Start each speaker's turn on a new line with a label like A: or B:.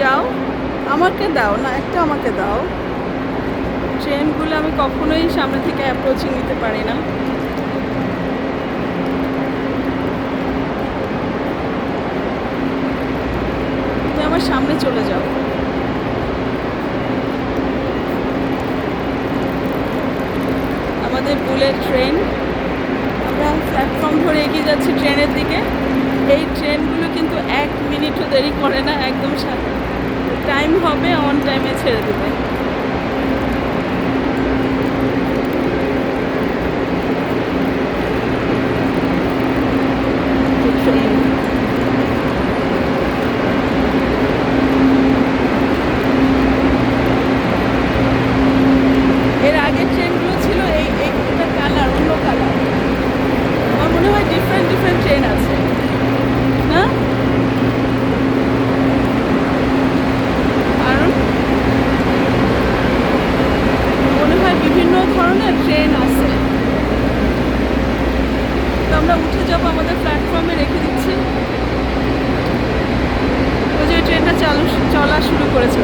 A: যাও, আমাকে দাও, না, একটা আমাকে দাও। ট্রেনগুলো আমি কখনোই সামনে থেকে অ্যাপ্রোচিং নিতে পারি না। আমার সামনে চলে যাও। আমাদের বুলেট ট্রেন। আমরা প্ল্যাটফর্ম ধরে এগিয়ে যাচ্ছি ট্রেনের দিকে। এই ট্রেনগুলো কিন্তু এক মিনিটও দেরি করে না, একদম টাইম হবে অন টাইমে ছেড়ে দেবে। যাব আমাদের প্ল্যাটফর্মে রেখে দিচ্ছে। ওই যে ট্রেনটা চালু চলা শুরু করেছে।